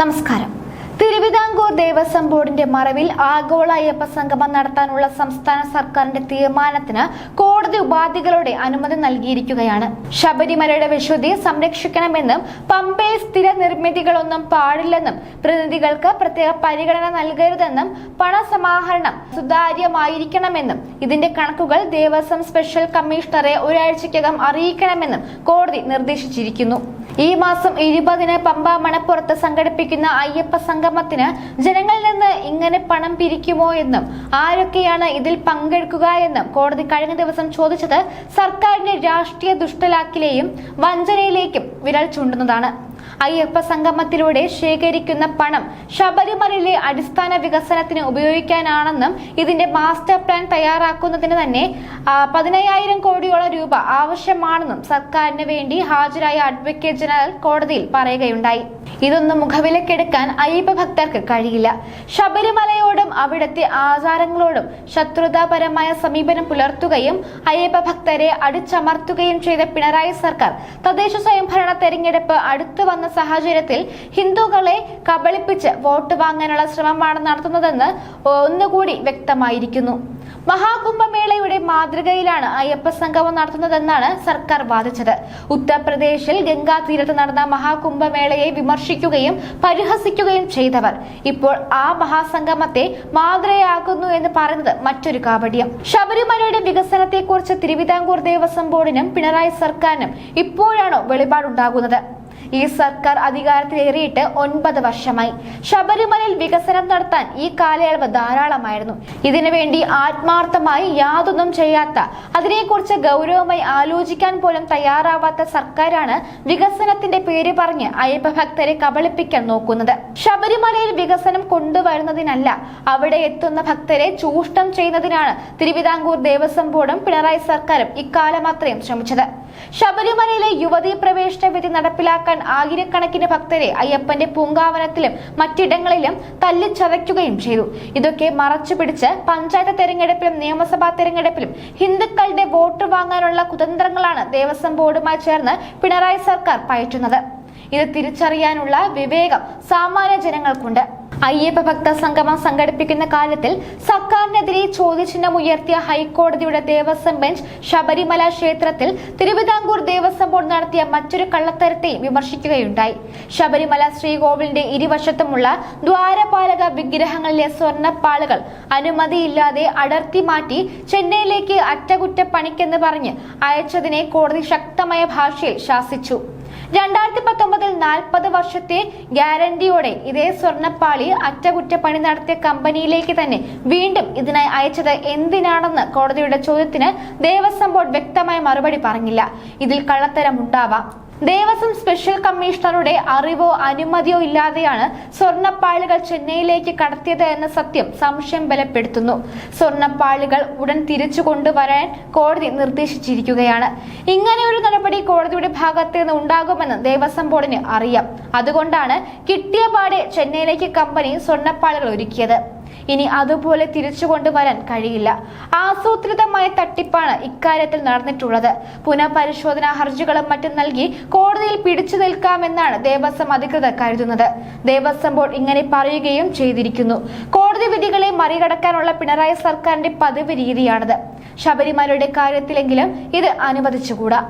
നമസ്കാരം. തിരുവിതാംകൂർ ദേവസ്വം ബോർഡിന്റെ മറവിൽ ആഗോള അയ്യപ്പ സംഗമം നടത്താനുള്ള സംസ്ഥാന സർക്കാരിന്റെ തീരുമാനത്തിന് കോടതി ഉപാധികളോടെ അനുമതി നൽകിയിരിക്കുകയാണ്. ശബരിമലയുടെ വിശുദ്ധി സംരക്ഷിക്കണമെന്നും പമ്പയിൽ സ്ഥിര നിർമ്മിതികളൊന്നും പാടില്ലെന്നും പ്രതിനിധികൾക്ക് പ്രത്യേക പരിഗണന നൽകരുതെന്നും പണസമാഹരണം സുതാര്യമായിരിക്കണമെന്നും ഇതിന്റെ കണക്കുകൾ ദേവസ്വം സ്പെഷ്യൽ കമ്മീഷണറെ ഒരാഴ്ചയ്ക്കകം അറിയിക്കണമെന്നും കോടതി നിർദ്ദേശിച്ചിരിക്കുന്നു. ഈ മാസം ഇരുപതിന് പമ്പ മണപ്പുറത്ത് സംഘടിപ്പിക്കുന്ന അയ്യപ്പ സംഗമത്തിന് ജനങ്ങളിൽ നിന്ന് ഇങ്ങനെ പണം പിരിക്കുമോ എന്നും ആരൊക്കെയാണ് ഇതിൽ പങ്കെടുക്കുക എന്നും കോടതി കഴിഞ്ഞ ദിവസം ചോദിച്ചത് സർക്കാരിന്റെ രാഷ്ട്രീയ ദുഷ്ടലാക്കിലെയും വഞ്ചനയിലേക്കും വിരൽ ചൂണ്ടുന്നതാണ്. അയ്യപ്പ സംഗമത്തിലൂടെ ശേഖരിക്കുന്ന പണം ശബരിമലയിലെ അടിസ്ഥാന വികസനത്തിന് ഉപയോഗിക്കാനാണെന്നും ഇതിന്റെ മാസ്റ്റർ പ്ലാൻ തയ്യാറാക്കുന്നതിന് തന്നെ പതിനയ്യായിരം കോടിയോളം രൂപ ആവശ്യമാണെന്നും സർക്കാരിന് വേണ്ടി ഹാജരായ അഡ്വക്കേറ്റ് ജനറൽ കോടതിയിൽ പറയുകയുണ്ടായി. ഇതൊന്നും മുഖവിലക്കെടുക്കാൻ അയ്യപ്പ ഭക്തർക്ക് കഴിയില്ല. ശബരിമലയോടും അവിടുത്തെ ആചാരങ്ങളോടും ശത്രുതാപരമായ സമീപനം പുലർത്തുകയും അയ്യപ്പ ഭക്തരെ അടിച്ചമർത്തുകയും ചെയ്ത പിണറായി സർക്കാർ തദ്ദേശ സ്വയംഭരണ തെരഞ്ഞെടുപ്പ് അടുത്തു വന്ന സാഹചര്യത്തിൽ ഹിന്ദുക്കളെ കബളിപ്പിച്ച് വോട്ട് വാങ്ങാനുള്ള ശ്രമമാണ് നടത്തുന്നതെന്ന് ഒന്നുകൂടി വ്യക്തമായിരിക്കുന്നു. മഹാകുംഭമേളയുടെ മാതൃകയിലാണ് അയ്യപ്പ സംഗമം നടത്തുന്നതെന്നാണ് സർക്കാർ വാദിച്ചത്. ഉത്തർപ്രദേശിൽ ഗംഗാ തീരത്ത് നടന്ന മഹാകുംഭമേളയെ വിമർശിക്കുകയും പരിഹസിക്കുകയും ചെയ്തവർ. ഇപ്പോൾ ആ മഹാസംഗമത്തെ മാതൃകയാക്കുന്നു എന്ന് പറയുന്നത് മറ്റൊരു കാപട്യം. ശബരിമലയുടെ വികസനത്തെക്കുറിച്ച് തിരുവിതാംകൂർ ദേവസ്വം ബോർഡിനും പിണറായി സർക്കാരിനും ഇപ്പോഴാണോ വെളിപാടുണ്ടാകുന്നത്? ഈ സർക്കാർ അധികാരത്തിലേറിയിട്ട് ഒൻപത് വർഷമായി. ശബരിമലയിൽ വികസനം നടത്താൻ ഈ കാലയളവ് ധാരാളമായിരുന്നു. ഇതിനുവേണ്ടി ആത്മാർത്ഥമായി യാതൊന്നും ചെയ്യാത്ത അതിനെക്കുറിച്ച് ഗൗരവമായി ആലോചിക്കാൻ പോലും തയ്യാറാവാത്ത സർക്കാരാണ് വികസനത്തിന്റെ പേര് പറഞ്ഞ് അയ്യപ്പ ഭക്തരെ കബളിപ്പിക്കാൻ നോക്കുന്നത്. ശബരിമലയിൽ വികസനം കൊണ്ടുവരുന്നതിനല്ല അവിടെ എത്തുന്ന ഭക്തരെ ചൂഷണം ചെയ്യുന്നതിനാണ് തിരുവിതാംകൂർ ദേവസ്വം ബോർഡും പിണറായി സർക്കാരും ഇക്കാലം അത്രയും ശ്രമിച്ചത്. ശബരിമലയിലെ യുവതീ പ്രവേശന വിധി നടപ്പിലാക്കാൻ ആയിരക്കണക്കിന് ഭക്തരെ അയ്യപ്പന്റെ പൂങ്കാവനത്തിലും മറ്റിടങ്ങളിലും തല്ലിച്ചതയ്ക്കുകയും ചെയ്തു. ഇതൊക്കെ മറച്ചു പിടിച്ച് പഞ്ചായത്ത് തെരഞ്ഞെടുപ്പിലും നിയമസഭാ തെരഞ്ഞെടുപ്പിലും ഹിന്ദുക്കളുടെ വോട്ട് വാങ്ങാനുള്ള കുതന്ത്രങ്ങളാണ് ദേവസ്വം ബോർഡുമായി ചേർന്ന് പിണറായി സർക്കാർ പയറ്റുന്നത്. ഇത് തിരിച്ചറിയാനുള്ള വിവേകം സാമാന്യ ജനങ്ങൾക്കുണ്ട്. അയ്യപ്പ ഭക്ത സംഗമം സംഘടിപ്പിക്കുന്ന കാലത്തിൽ സർക്കാരിനെതിരെ ചോദ്യചിഹ്നം ഉയർത്തിയ ഹൈക്കോടതിയുടെ ദേവസ്വം ബെഞ്ച് ശബരിമല ക്ഷേത്രത്തിൽ തിരുവിതാംകൂർ ദേവസ്വം ബോർഡ് നടത്തിയ മറ്റൊരു കള്ളത്തരത്തെയും വിമർശിക്കുകയുണ്ടായി. ശബരിമല ശ്രീകോവിലിന്റെ ഇരുവശത്തുമുള്ള ദ്വാരപാലക വിഗ്രഹങ്ങളിലെ സ്വർണപ്പാളുകൾ അനുമതിയില്ലാതെ അടർത്തി മാറ്റി ചെന്നൈയിലേക്ക് അറ്റകുറ്റപ്പണിക്കെന്ന് പറഞ്ഞ് അയച്ചതിനെ കോടതി ശക്തമായ ഭാഷയിൽ ശാസിച്ചു. രണ്ടായിരത്തി പത്തൊമ്പതിൽ നാൽപ്പത് വർഷത്തെ ഗ്യാരണ്ടിയോടെ ഇതേ സ്വർണപ്പാളി അറ്റകുറ്റപ്പണി നടത്തിയ കമ്പനിയിലേക്ക് തന്നെ വീണ്ടും ഇതിനായി അയച്ചത് എന്തിനാണെന്ന് കോടതിയുടെ ചോദ്യത്തിന് ദേവസ്വം ബോർഡ് വ്യക്തമായ മറുപടി പറഞ്ഞില്ല. ഇതിൽ കള്ളത്തരം ഉണ്ടാവാം ദേവസ്വം സ്പെഷ്യൽ കമ്മീഷണറുടെ അറിവോ അനുമതിയോ ഇല്ലാതെയാണ് സ്വർണപ്പാളികൾ ചെന്നൈയിലേക്ക് കടത്തിയത് എന്ന സത്യം സംശയം ബലപ്പെടുത്തുന്നു. സ്വർണപ്പാളികൾ ഉടൻ തിരിച്ചു കൊണ്ടുവരാൻ കോടതി നിർദ്ദേശിച്ചിരിക്കുകയാണ്. ഇങ്ങനെയൊരു നടപടി കോടതിയുടെ ഭാഗത്ത് നിന്ന് ഉണ്ടാകുമെന്ന് ദേവസ്വം ബോർഡിന് അറിയാം. അതുകൊണ്ടാണ് കിട്ടിയ പാടെ ചെന്നൈയിലേക്ക് കമ്പനി സ്വർണപ്പാളികൾ ഒരുക്കിയത്. ഇനി അതുപോലെ തിരിച്ചു കൊണ്ടുവരാൻ കഴിയില്ല. ആസൂത്രിതമായ തട്ടിപ്പാണ് ഇക്കാര്യത്തിൽ നടന്നിട്ടുള്ളത്. പുനഃപരിശോധനാ ഹർജികളും മറ്റും നൽകി കോടതിയിൽ പിടിച്ചു നിൽക്കാമെന്നാണ് ദേവസ്വം അധികൃതർ കരുതുന്നത്. ദേവസ്വം ബോർഡ് ഇങ്ങനെ പറയുകയും ചെയ്തിരിക്കുന്നു. കോടതി വിധികളെ മറികടക്കാനുള്ള പിണറായി സർക്കാരിന്റെ പതിവ് രീതിയാണിത്. ശബരിമലയുടെ കാര്യത്തിലെങ്കിലും ഇത് അനുവദിച്ചുകൂടാ?